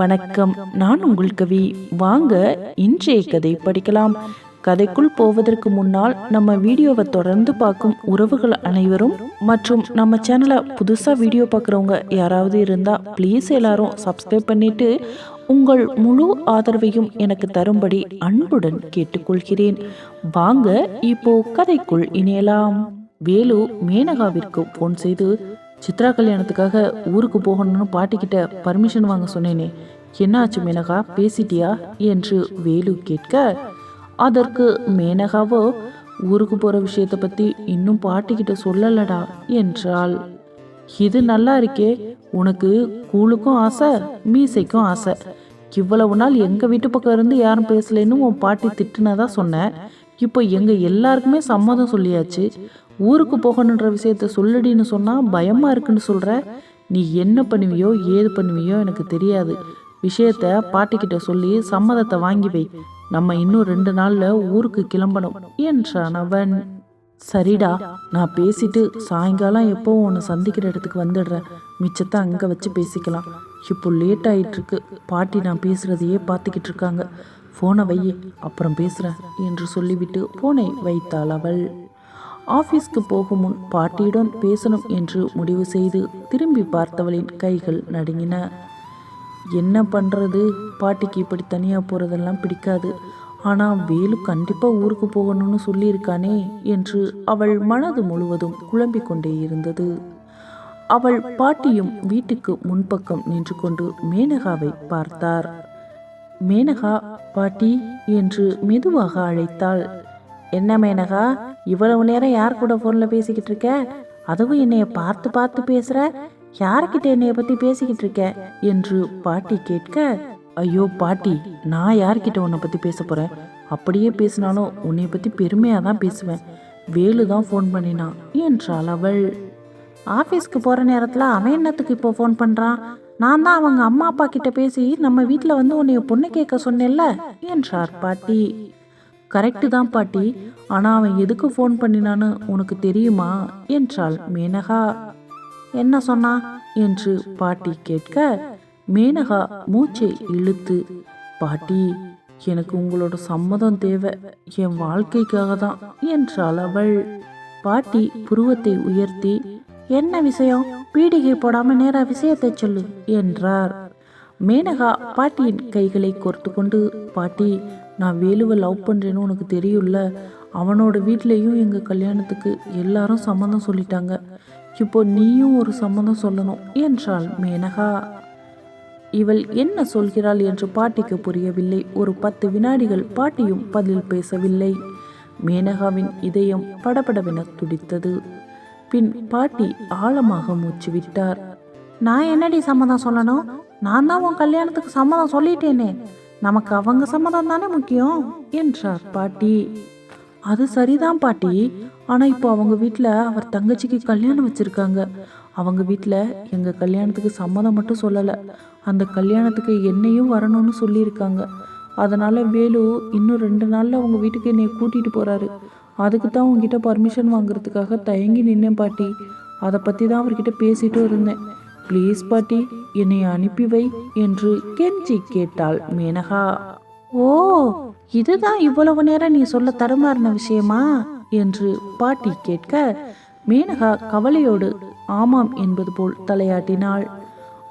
வணக்கம். நான் உங்கள் கவி. வாங்க இன்றைய கதை படிக்கலாம். கதைக்குள் போவதற்கு முன்னால் நம்ம வீடியோவை தொடர்ந்து பார்க்கும் உறவுகள் அனைவரும் மற்றும் நம்ம சேனலை புதுசாக வீடியோ பார்க்குறவங்க யாராவது இருந்தால் ப்ளீஸ் எல்லாரும் சப்ஸ்கிரைப் பண்ணிட்டு உங்கள் முழு ஆதரவையும் எனக்கு தரும்படி அன்புடன் கேட்டுக்கொள்கிறேன். வாங்க இப்போ கதைக்குள் இணையலாம். வேலு மேனகாவிற்கு ஃபோன் செய்து சித்ரா கல்யாணத்துக்காக ஊருக்கு போகணும்னு பாட்டிக்கிட்ட பர்மிஷன் வாங்க சொன்னேனே. என்னாச்சு மேனகா? பேசிட்டியா? என்று வேலு கேட்க அதற்கு மேனகாவோ ஊருக்கு போகிற விஷயத்தை பற்றி இன்னும் பாட்டிக்கிட்ட சொல்லலடா என்றாள். இது நல்லா இருக்கே. உனக்கு கூழுக்கும் ஆசை மீசைக்கும் ஆசை. இவ்வளவு நாள் எங்கள் வீட்டு பக்கம் இருந்து யாரும் பேசலைன்னு உன் பாட்டி திட்டுனதா சொன்னேன் இப்போ எங்கள் எல்லாருக்குமே சம்மதம் சொல்லியாச்சு. ஊருக்கு போகணுன்ற விஷயத்த சொல்லுடின்னு சொன்னால் பயமாக இருக்குன்னு சொல்கிற நீ என்ன பண்ணுவியோ ஏது பண்ணுவியோ எனக்கு தெரியாது. விஷயத்த பாட்டிக்கிட்ட சொல்லி சம்மதத்தை வாங்கி வை. நம்ம இன்னும் ரெண்டு நாளில் ஊருக்கு கிளம்பணும் என்றான் அவன். சரிடா நான் பேசிட்டு சாயங்காலம் எப்போ உன்னை சந்திக்கிற இடத்துக்கு வந்துடுறேன். மிச்சத்தை அங்கே வச்சு பேசிக்கலாம். இப்போ லேட் ஆயிட்டிருக்கு. பாட்டி நான் பேசுகிறதையே பார்த்துக்கிட்டு இருக்காங்க. ஃபோனை வை அப்புறம் பேசுகிறேன் என்று சொல்லிவிட்டு ஃபோனை வைத்தாள் அவள். ஆஃபீஸ்க்கு போகும் முன் பாட்டியுடன் பேசணும் என்று முடிவு செய்து திரும்பி பார்த்தவளின் கைகள் நடுங்கின. என்ன பண்ணுறது பாட்டிக்கு இப்படி தனியாக போகிறதெல்லாம் பிடிக்காது. ஆனால் வேலு கண்டிப்பாக ஊருக்கு போகணும்னு சொல்லியிருக்கானே என்று அவள் மனது முழுவதும் குழம்பிக் கொண்டே இருந்தது. அவள் பாட்டியும் வீட்டுக்கு முன்பக்கம் நின்று கொண்டு மேனகாவை பார்த்தார். மேனகா பாட்டி என்று மெதுவாக அழைத்தாள். என்ன மேனகா? இவ்வளவு நேரம் யார் கூட ஃபோனில் பேசிக்கிட்டு இருக்க? அதுவும் என்னைய பார்த்து பார்த்து பேசுகிற யார்கிட்ட என்னைய பற்றி பேசிக்கிட்டு இருக்க? என்று பாட்டி கேட்க ஐயோ பாட்டி நான் யார்கிட்ட உன்னை பற்றி பேச போகிறேன் அப்படியே பேசினாலும் உன்னை பற்றி பெருமையாக தான் பேசுவேன். வேலு தான் ஃபோன் பண்ணினான் என்றாள் அவள். ஆஃபீஸ்க்கு போகிற நேரத்தில் அவன் என்னத்துக்கு இப்போ ஃபோன் பண்ணுறான் நான் தான் அவங்க அம்மா அப்பா கிட்ட பேசி நம்ம வீட்டில் வந்து உன்னைய பொண்ணு கேட்க சொன்னேன்ல என்றார் பாட்டி. கரெக்டு தான் பாட்டி. ஆனால் அவன் எதுக்கு ஃபோன் பண்ணினான்னு உனக்கு தெரியுமா? என்றாள் மேனகா. என்ன சொன்னா? என்று பாட்டி கேட்க மேனகா மூச்சை இழுத்து பாட்டி எனக்கு உங்களோட சம்மதம் தேவை. என் வாழ்க்கைக்காக தான் என்றாள் அவள். பாட்டி புருவத்தை உயர்த்தி என்ன விஷயம்? பீடிகை போடாம நேரா விஷயத்தை சொல்லு என்றார். மேனகா பாட்டியின் கைகளை கோர்த்து கொண்டு பாட்டி நான் வேலுவை லவ் பண்ணுறேன்னு உனக்கு தெரியும்ல? அவனோட வீட்லேயும் எங்கள் கல்யாணத்துக்கு எல்லாரும் சம்மந்தம் சொல்லிட்டாங்க. இப்போ நீயும் ஒரு சம்மந்தம் சொல்லணும் என்றாள் மேனகா. இவள் என்ன சொல்கிறாள் என்று பாட்டிக்கு புரியவில்லை. ஒரு பத்து வினாடிகள் பாட்டியும் பதில் பேசவில்லை. மேனகாவின் இதயம் படபடவென துடித்தது. பின் பாட்டி ஆழமாக மூச்சு விட்டார். நான் என்னடி சம்மதம் சொல்லணும்? நான் தான் உன் கல்யாணத்துக்கு சம்மதம் சொல்லிட்டேனே. நமக்கு அவங்க சம்மதம் தானே முக்கியம்? என்றார் பாட்டி. அது சரிதான் பாட்டி. ஆனால் இப்போ அவங்க வீட்டில் அவர் தங்கச்சிக்கு கல்யாணம் வச்சுருக்காங்க. அவங்க வீட்டில் எங்கள் கல்யாணத்துக்கு சம்மதம் மட்டும் சொல்லலை. அந்த கல்யாணத்துக்கு என்னையும் வரணும்னு சொல்லியிருக்காங்க. அதனால் வேலு இன்னும் ரெண்டு நாளில் அவங்க வீட்டுக்கு என்னை கூட்டிகிட்டு போகிறாரு அதுக்கு தான் உங்ககிட்ட பர்மிஷன் வாங்குறதுக்காக தயங்கி நின்னேன் பாட்டி. அதை பற்றி தான் அவர்கிட்ட பேசிட்டு இருந்தேன். ப்ளீஸ் பாட்டி என்னை அனுப்பி வை என்று கெஞ்சி கேட்டாள் மேனகா. ஓ இதுதான் இவ்வளவு நேரம் நீ சொல்ல தடுமாறின விஷயமா? என்று பாட்டி கேட்க மேனகா கவலையோடு ஆமாம் என்பது போல் தலையாட்டினாள்.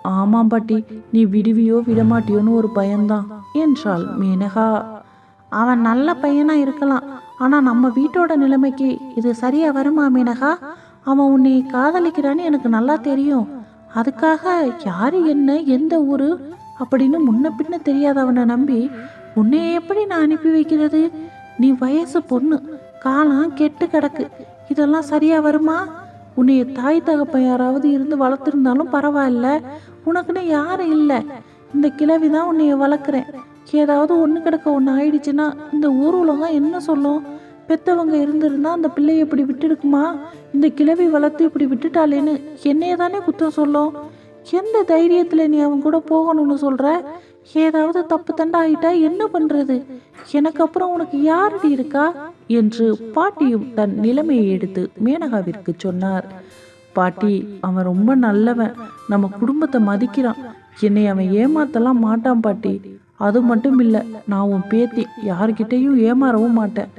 ஆமாம் பாட்டி நீ விடுவியோ விடமாட்டியோன்னு ஒரு பயம்தான் என்றாள் மேனகா. அவன் நல்ல பையனா இருக்கலாம் ஆனா நம்ம வீட்டோட நிலைமைக்கு இது சரியா வருமா மேனகா? அவன் உன்னை காதலிக்கிறான்னு எனக்கு நல்லா தெரியும். அதுக்காக யார் என்ன எந்த ஊர் அப்படின்னு முன்ன பின்ன தெரியாதவனை நம்பி உன்னை எப்படி நான் அனுப்பி வைக்கிறது? நீ வயசு பொண்ணு காலம் கெட்டு கிடக்கு. இதெல்லாம் சரியா வருமா? உன்னைய தாய் தகப்பன் யாராவது இருந்து வளர்த்துருந்தாலும் பரவாயில்ல. உனக்குன்னு யாரும் இல்லை. இந்த கிழவி தான் உன்னைய வளர்க்குறேன். ஏதாவது ஒன்று கிடக்க ஒன்று ஆயிடுச்சுன்னா இந்த ஊர் உலகம் என்ன சொல்லும்? பெத்தவங்க இருந்திருந்தா அந்த பிள்ளைய இப்படி விட்டுருக்குமா இந்த கிழவி வளர்த்து இப்படி விட்டுட்டாளேன்னு என்னைய தானே குத்தம் சொல்லும்? எந்த தைரியத்தில் நீ அவன் கூட போகணும்னு சொல்கிற ஏதாவது தப்பு தண்டா ஆயிட்டா என்ன பண்ணுறது எனக்கு அப்புறம் உனக்கு யாரடி இருக்கா? என்று பாட்டியும் தன் நிலைமையை எடுத்து மேனகாவிற்கு சொன்னார். பாட்டி அவன் ரொம்ப நல்லவன். நம்ம குடும்பத்தை மதிக்கிறான். என்னை அவன் ஏமாத்தலாம் மாட்டான் பாட்டி. அது மட்டும் இல்லை நான் உன் பேத்தி. யார்கிட்டையும் ஏமாறவும் மாட்டேன்.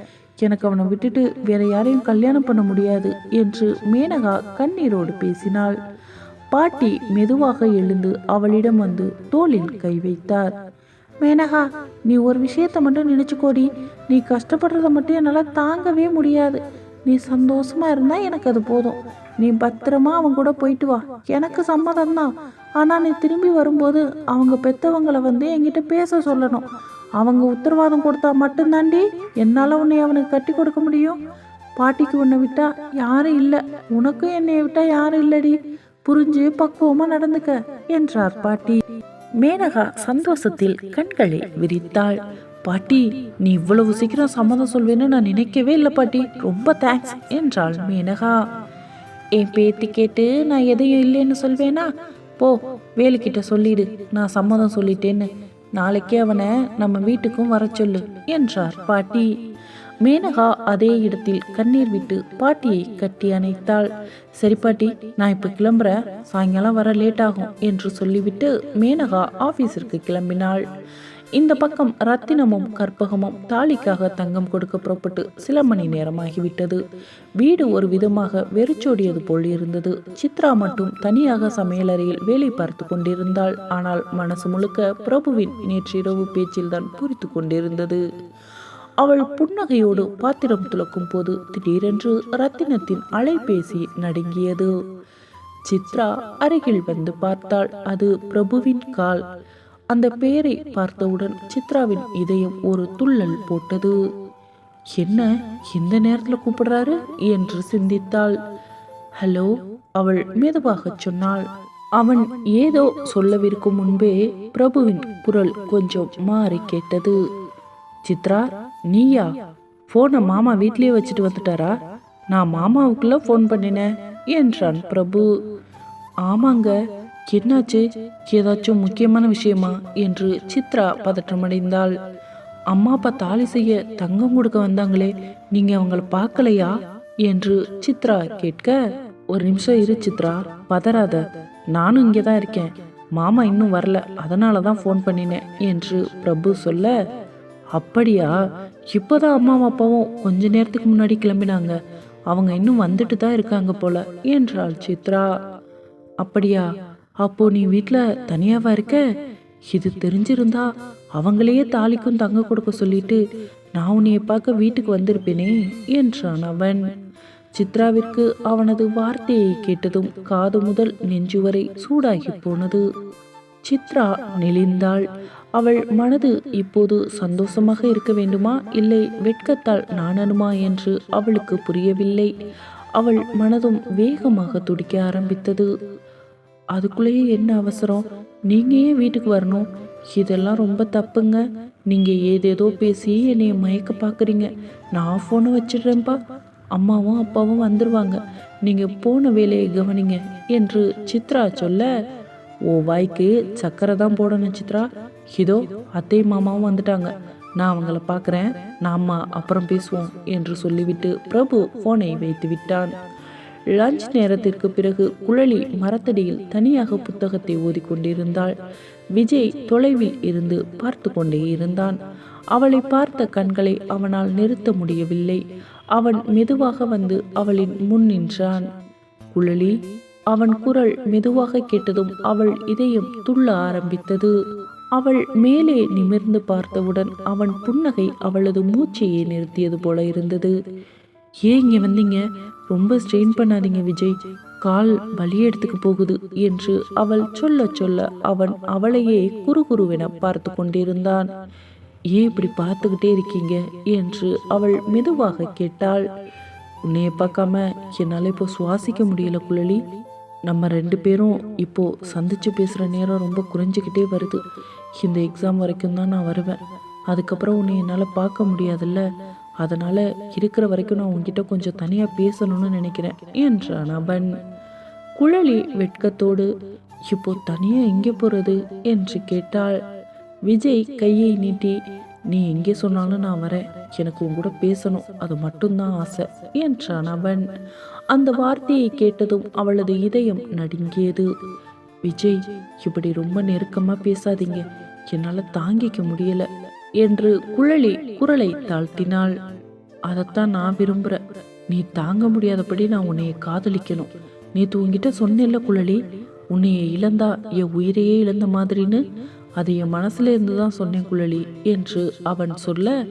எனக்கு அவனை விட்டுட்டு வேற யாரையும் கல்யாணம் பண்ண முடியாது என்று மேனகா கண்ணீரோடு பேசினாள். பாட்டி மெதுவாக எழுந்து அவளிடம் வந்து தோளில் கை வைத்தார். மேனகா நீ ஒரு விஷயத்த மட்டும் நினைச்சுக்கோடி. நீ கஷ்டப்படுறத மட்டும் என்னால் தாங்கவே முடியாது. நீ சந்தோஷமா இருந்தா எனக்கு அது போதும். நீ பத்திரமா அவன் கூட போயிட்டு வா. எனக்கு சம்மதம் தான் ஆனா நீ திரும்பி வரும்போது அவங்க பெத்தவங்களை வந்து என்கிட்ட பேச சொல்லணும். அவங்க உத்தரவாதம் கொடுத்தா மட்டும்தாண்டி என்னால் உன்னை அவனுக்கு கட்டி கொடுக்க முடியும். பாட்டிக்கு உன்னை விட்டா யாரும் இல்லை. உனக்கும் என்னை விட்டா யாரும் இல்லடி. புரிஞ்சு பக்குவமா நடந்துக்க என்றார் பாட்டி. மேனகா சந்தோஷத்தில் கண்களை விரித்தாள். பாட்டி நீ இவ்வளவு சீக்கிரம் சம்மதம் சொல்வேன்னு நான் நினைக்கவே இல்லை பாட்டி. ரொம்ப தேங்க்ஸ் என்றாள் மேனகா. என் பேத்தி கேட்டு நான் எதையும் இல்லைன்னு சொல்வேனா? போ வேலுக்கிட்ட சொல்லிடு. நான் சம்மதம் சொல்லிட்டேன்னு. நாளைக்கே அவனை நம்ம வீட்டுக்கும் வர சொல்லு என்றார் பாட்டி. மேனகா அதே இடத்தில் கண்ணீர் விட்டு பாட்டியை கட்டி அணைத்தாள். சரி பாட்டி நான் இப்போ கிளம்புறேன். சாயங்காலம் வர லேட் ஆகும் என்று சொல்லிவிட்டு மேனகா ஆபீஸிற்கு கிளம்பினாள். இந்த பக்கம் ரத்தினமும் கற்பகமும் தாலிக்காக தங்கம் கொடுக்க புறப்பட்டு சில மணி நேரமாகிவிட்டது. வீடு ஒரு விதமாக வெறிச்சோடியது போல் இருந்தது. சித்ரா மட்டும் தனியாக சமையலறையில் வேலை பார்த்து கொண்டிருந்தாள். ஆனால் மனசு முழுக்க பிரபுவின் நேற்றிரவு பேச்சில்தான் புரித்து கொண்டிருந்தது. அவள் புன்னகையோடு பாத்திரம் துலக்கும் போது திடீரென்று ரத்தினத்தின் அலைபேசி நடுங்கியது. சித்ரா அருகில் வந்து பார்த்தாள். அது பிரபுவின் கால். அந்த பெயரை பார்த்தவுடன் சித்ராவின் இதயம் ஒரு துள்ளல் போட்டது. என்ன? இந்த நேரத்தில் கூப்பிடுறாரு? என்று சிந்தித்தாள். ஹலோ அவள் மெதுவாக சொன்னாள். அவன் ஏதோ சொல்லவிருக்கும் முன்பே பிரபுவின் குரல் கொஞ்சம் மாறி கேட்டது. சித்ரா நீயா? போனை மாமா வீட்லயே வச்சுட்டு வந்துட்டாரா? நான் மாமாவுக்குள்ள ஃபோன் பண்ணினேன் என்றான் பிரபு. ஆமாங்க. என்னாச்சு? ஏதாச்சும் முக்கியமான விஷயமா? என்று சித்ரா பதற்றமடைந்தாள். அம்மா அப்பா தாலி செய்ய தங்கம் கொடுக்க வந்தாங்களே நீங்க அவங்கள பார்க்கலையா? என்று சித்ரா கேட்க ஒரு நிமிஷம் இரு சித்ரா பதறாத. நானும் இங்கே தான் இருக்கேன். மாமா இன்னும் வரல அதனால தான் ஃபோன் பண்ணினேன் என்று பிரபு சொல்ல அப்படியா? இப்போதான் அம்மாவும் அப்பாவும் கொஞ்ச நேரத்துக்கு முன்னாடி கிளம்பினாங்க. அவங்க இன்னும் வந்துட்டு தான் இருக்காங்க போல என்றாள் சித்ரா. அப்படியா? அப்போ நீ வீட்டில் தனியாவா இருக்க? இது தெரிஞ்சிருந்தா அவங்களையே தாலிக்கும் தங்க கொடுக்க சொல்லிட்டு நான் உன்னைய பார்க்க வீட்டுக்கு வந்திருப்பேனே என்றான் அவன். சித்ராவிற்கு அவனது வார்த்தையை கேட்டதும் காது முதல் நெஞ்சு வரை சூடாகி போனது. சித்ரா நெளிந்தாள். அவள் மனது இப்போது சந்தோஷமாக இருக்க வேண்டுமா? இல்லை வெட்கத்தால் நாணனுமா என்று அவளுக்கு புரியவில்லை. அவள் மனதும் வேகமாக துடிக்க ஆரம்பித்தது. அதுக்குள்ளேயே என்ன அவசரம்? நீங்க ஏன் வீட்டுக்கு வரணும்? இதெல்லாம் ரொம்ப தப்புங்க. நீங்க ஏதேதோ பேசி என்னைய மயக்க பார்க்குறீங்க நான் ஃபோனை வச்சிடுறேன்ப்பா அம்மாவும் அப்பாவும் வந்துடுவாங்க நீங்க போன வேலையை கவனிங்க என்று சித்ரா சொல்ல ஓ வாய்க்கு சக்கரை தான் போடணும் சித்ரா. இதோ அத்தை மாமாவும் வந்துட்டாங்க. நான் அவங்கள பார்க்குறேன் நாம அப்புறம் பேசுவோம் என்று சொல்லிவிட்டு பிரபு ஃபோனை வைத்து விட்டான். லஞ்ச் நேரத்திற்கு பிறகு குழலி மரத்தடியில் தனியாக புத்தகத்தை ஓதிக்கொண்டிருந்தாள். விஜய் தொலைவில் இருந்து பார்த்து கொண்டே இருந்தான். அவளை பார்த்த கண்களை அவனால் நிறுத்த முடியவில்லை. அவன் மெதுவாக வந்து அவளின் முன் நின்றான். குழலி அவன் குரல் மெதுவாக கேட்டதும் அவள் இதயம் துள்ள ஆரம்பித்தது. அவள் மேலே நிமிர்ந்து பார்த்தவுடன் அவன் புன்னகை அவளது மூச்சையே நிறுத்தியது போல இருந்தது. ஏன் இங்கே வந்தீங்க? ரொம்ப ஸ்ட்ரெயின் பண்ணாதீங்க விஜய். கால் வலி எடுத்துக்கு போகுது என்று அவள் சொல்ல சொல்ல அவன் அவளையே குறுகுருவென பார்த்து கொண்டிருந்தான். ஏன் இப்படி பார்த்துக்கிட்டே இருக்கீங்க? என்று அவள் மெதுவாக கேட்டாள். உன்னைய பார்க்காம என்னால் இப்போ சுவாசிக்க முடியல குழலி. நம்ம ரெண்டு பேரும் இப்போ சந்திச்சு பேசுகிற நேரம் ரொம்ப குறைஞ்சிக்கிட்டே வருது. இந்த எக்ஸாம் வரைக்கும் தான் நான் வருவேன். அதுக்கப்புறம் உன்னை என்னால் பார்க்க முடியாதுல்ல. அதனால இருக்கிற வரைக்கும் நான் உன்கிட்ட கொஞ்சம் தனியாக பேசணும்னு நினைக்கிறேன் என்றான் அவன். குழலி வெட்கத்தோடு இப்போ தனியாக எங்கே போகிறது என்று கேட்டாள். விஜய் கையை நீட்டி நீ எங்கே சொன்னாலும் நான் வரேன். எனக்கு உன் கூட பேசணும். அது மட்டும்தான் ஆசை என்றான் அவன். அந்த வார்த்தையை கேட்டதும் அவளது இதயம் நடுங்கியது. விஜய் இப்படி ரொம்ப நெருக்கமா பேசாதீங்க. என்னால தாங்கிக்க முடியல என்று குழலி குரலை தாழ்த்தினாள். அதைத்தான் நான் விரும்புகிறேன் நீ தாங்க முடியாதபடி நான் உன்னைய காதலிக்கணும். நீ உங்ககிட்ட சொன்னேல்ல குழலி? உன்னைய இழந்தா என் உயிரையே இழந்த மாதிரின்னு? அது என் மனசுல இருந்து தான் சொன்னேன் குழலி என்று அவன் சொல்ல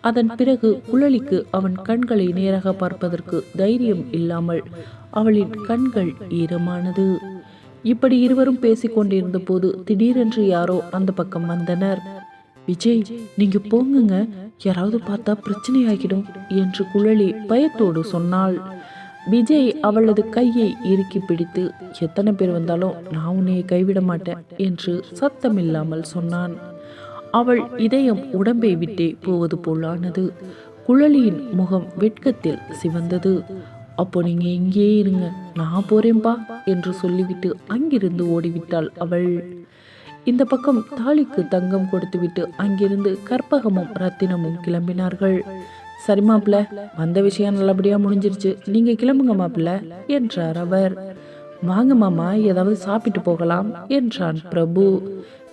அதன் பிறகு குழலிக்கு அவன் கண்களை நேராக பார்ப்பதற்கு தைரியம் இல்லாமல் அவளின் கண்கள் ஈரமானது. இப்படி இருவரும் பேசிக்கொண்டிருந்த போது திடீரென்று யாரோ அந்த பக்கம் வந்தனர். விஜய் நீங்க போங்குங்க. யாராவது பார்த்தா பிரச்சனை ஆகிடும் என்று குழலி பயத்தோடு சொன்னாள். விஜய் அவளது கையை இறுக்கி பிடித்து எத்தனை பேர் வந்தாலும் நான் உன்னையை கைவிட மாட்டேன் என்று சத்தமில்லாமல் சொன்னான். அவள் இதயம் உடம்பை விட்டே போவது போலானது. குழலியின் முகம் வெட்கத்தில் சிவந்தது. அப்போ நீங்க இங்கேயே இருங்க நான் போறேன்பா என்று சொல்லிவிட்டு அங்கிருந்து ஓடிவிட்டாள் அவள். இந்த பக்கம் தாலிக்கு தங்கம் கொடுத்துவிட்டு அங்கிருந்து கற்பகமும் ரத்தினமும் கிளம்பினார்கள். சரி மாப்பிள்ள வந்த விஷயம் நல்லபடியா முடிஞ்சிருச்சு. நீங்க கிளம்புங்க மாப்பிள்ள என்றார் அவர். வாங்க மாமா ஏதாவது சாப்பிட்டு போகலாம் என்றான் பிரபு.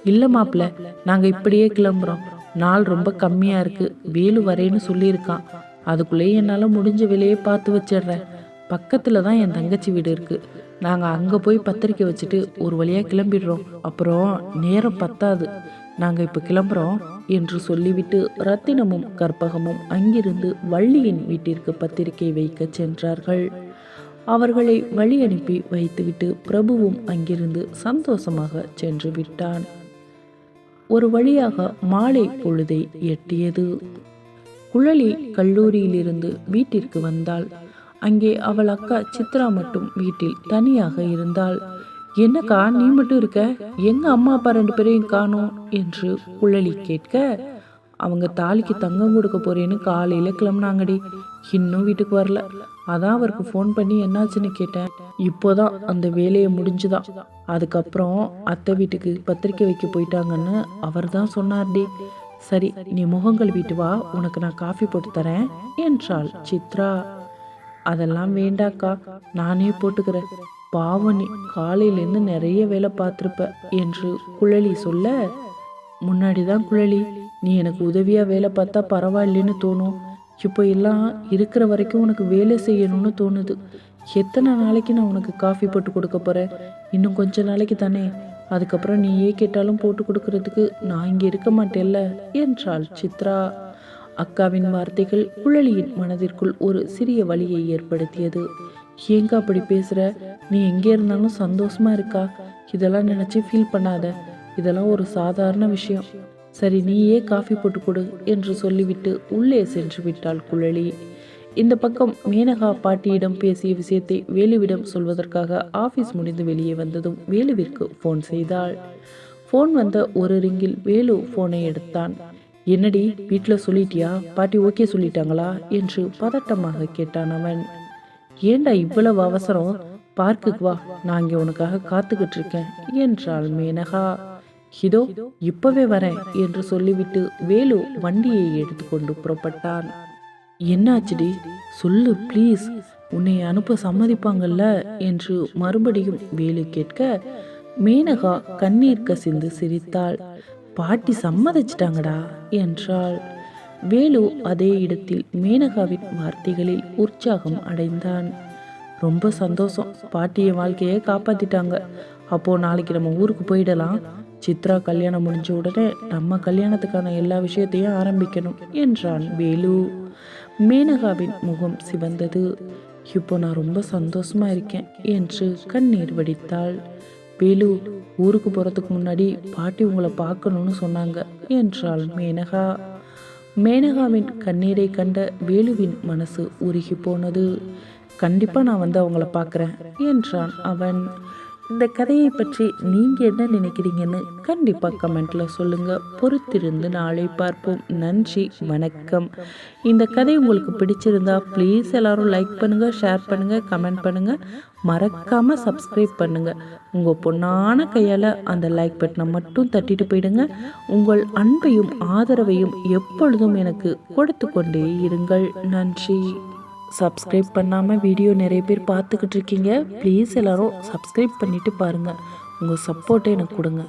இல்ல மாப்பிள்ள நாங்க இப்படியே கிளம்புறோம். நாள் ரொம்ப கம்மியா இருக்கு. வேலு வரேன்னு சொல்லியிருக்கான். அதுக்குள்ளேயே என்னால முடிஞ்ச வேலையை பார்த்து வச்சிடுறேன். பக்கத்தில் தான் என் தங்கச்சி வீடு இருக்குது நாங்கள் அங்கே போய் பத்திரிக்கை வச்சுட்டு ஒரு வழியாக கிளம்பிடுறோம். அப்புறம் நேரம் பத்தாது. நாங்கள் இப்போ கிளம்புறோம் என்று சொல்லிவிட்டு ரத்தினமும் கற்பகமும் அங்கிருந்து வள்ளியின் வீட்டிற்கு பத்திரிகை வைக்க சென்றார்கள். அவர்களை வழி அனுப்பி வைத்துவிட்டு பிரபுவும் அங்கிருந்து சந்தோஷமாக சென்று விட்டான். ஒரு வழியாக மாலை பொழுதை எட்டியது. குழலி கல்லூரியிலிருந்து வீட்டிற்கு வந்தாள். அங்கே அவள் அக்கா சித்ரா மட்டும் வீட்டில் தனியாக இருந்தாள். என்னக்கா நீ மட்டும் இருக்க? எங்க அம்மா அப்பா ரெண்டு பேரையும் காணோம்? என்று குழலி கேட்க அவங்க தாலிக்கு தங்கம் கொடுக்க போறேன்னு காலையில கிளம்புனாங்கடி. இன்னும் வீட்டுக்கு வரல. அதான் அவருக்கு ஃபோன் பண்ணி என்னாச்சுன்னு கேட்டேன். இப்போதான் அந்த வேலையை முடிஞ்சுதான். அதுக்கப்புறம் அத்தை வீட்டுக்கு பத்திரிக்கை வைக்க போயிட்டாங்கன்னு அவர் தான் சொன்னார்டி. சரி நீ முகங்கள் வீட்டு வா. உனக்கு நான் காஃபி போட்டு தரேன் என்றாள் சித்ரா. அதெல்லாம் வேண்டாக்கா நானே போட்டுக்கிறேன். பாவம் நீ காலையிலேருந்து நிறைய வேலை பார்த்துருப்ப என்று குழலி சொல்ல முன்னாடி தான் குழலி நீ எனக்கு உதவியாக வேலை பார்த்தா பரவாயில்லைன்னு தோணும். இப்போ எல்லாம் இருக்கிற வரைக்கும் உனக்கு வேலை செய்யணும்னு தோணுது. எத்தனை நாளைக்கு நான் உனக்கு காஃபி போட்டு கொடுக்க போகிறேன் இன்னும் கொஞ்ச நாளைக்கு தானே. அதுக்கப்புறம் நீயே கேட்டாலும் போட்டு கொடுக்கறதுக்கு நான் இங்கே இருக்க மாட்டேல்ல என்றாள் சித்ரா. அக்காவின் வார்த்தைகள் குழலியின் மனதிற்குள் ஒரு சிறிய வழியை ஏற்படுத்தியது. ஏங்க அப்படி பேசுற? நீ எங்கே இருந்தாலும் சந்தோஷமா இருக்கா? இதெல்லாம் நினைச்சு ஃபீல் பண்ணாத. இதெல்லாம் ஒரு சாதாரண விஷயம். சரி நீயே காஃபி போட்டு கொடு என்று சொல்லிவிட்டு உள்ளே சென்று விட்டாள் குழலி. இந்த பக்கம் மேனகா பாட்டியிடம் பேசிய விஷயத்தை வேலுவிடம் சொல்வதற்காக ஆபீஸ் முடிந்து வெளியே வந்ததும் வேலுவிற்கு ஃபோன் செய்தாள். ஃபோன் வந்த ஒரு ரிங்கில் வேலு ஃபோனை எடுத்தான். என்னடி வீட்டில் சொல்லிட்டியா? பாட்டி ஓகே சொல்லிட்டாங்களா? என்று பதட்டமாக கேட்டான் அவன். ஏண்டா இவ்வளவு அவசரம்? பார்க்குக்கு வா நான் இங்கே உனக்காக காத்துக்கிட்டு இருக்கேன் என்றாள் மேனகா. இதோ இப்பவே வரேன் என்று சொல்லிவிட்டு வேலு வண்டியை எடுத்துக்கொண்டு புறப்பட்டான். என்னாச்சுடி? சொல்லு ப்ளீஸ் உன்னை அனுப்ப சம்மதிப்பாங்கல்ல? என்று மறுபடியும் வேலு கேட்க மேனகா கண்ணீர் கசிந்து சிரித்தாள். பாட்டி சம்மதிச்சிட்டாங்கடா. என்றாள். வேலு அதே இடத்தில் மேனகாவின் வார்த்தைகளில் உற்சாகம் அடைந்தான். ரொம்ப சந்தோஷம். பாட்டிய வாழ்க்கையை காப்பாத்திட்டாங்க. அப்போ நாளைக்கு நம்ம ஊருக்கு போயிடலாம். சித்ரா கல்யாணம் முடிஞ்ச உடனே நம்ம கல்யாணத்துக்கான எல்லா விஷயத்தையும் ஆரம்பிக்கணும் என்றான் வேலு. மேனகாவின் முகம் சிவந்தது. இப்போ நான் ரொம்ப சந்தோஷமா இருக்கேன் என்று கண்ணீர் வடித்தாள். வேலு ஊருக்கு போகிறதுக்கு முன்னாடி பாட்டி உங்களை பார்க்கணும்னு சொன்னாங்க என்றாள் மேனகா. மேனகாவின் கண்ணீரை கண்ட வேலுவின் மனசு உருகி போனது. கண்டிப்பாக நான் வந்து அவங்கள பார்க்குறேன் என்றான் அவன். இந்த கதையை பற்றி நீங்கள் என்ன நினைக்கிறீங்கன்னு கண்டிப்பாக கமெண்ட்டில் சொல்லுங்கள் பொறுத்திருந்து நாளை பார்ப்போம். நன்றி வணக்கம். இந்த கதை உங்களுக்கு பிடிச்சிருந்தா ப்ளீஸ் எல்லாரும் லைக் பண்ணுங்கள் ஷேர் பண்ணுங்கள் கமெண்ட் பண்ணுங்கள் மறக்காமல் சப்ஸ்கிரைப் பண்ணுங்கள் உங்கள் பொண்ணான கையால் அந்த லைக் பட்டனை மட்டும் தட்டிட்டு போயிடுங்க. உங்கள் அன்பையும் ஆதரவையும் எப்பொழுதும் எனக்கு கொடுத்து கொண்டே இருங்கள். நன்றி. சப்ஸ்கிரைப் பண்ணாமல் வீடியோ நிறைய பேர் பார்த்துக்கிட்டு இருக்கீங்க. ப்ளீஸ் எல்லோரும் சப்ஸ்கிரைப் பண்ணிவிட்டு பாருங்கள் உங்கள் சப்போர்ட்டை எனக்கு கொடுங்க.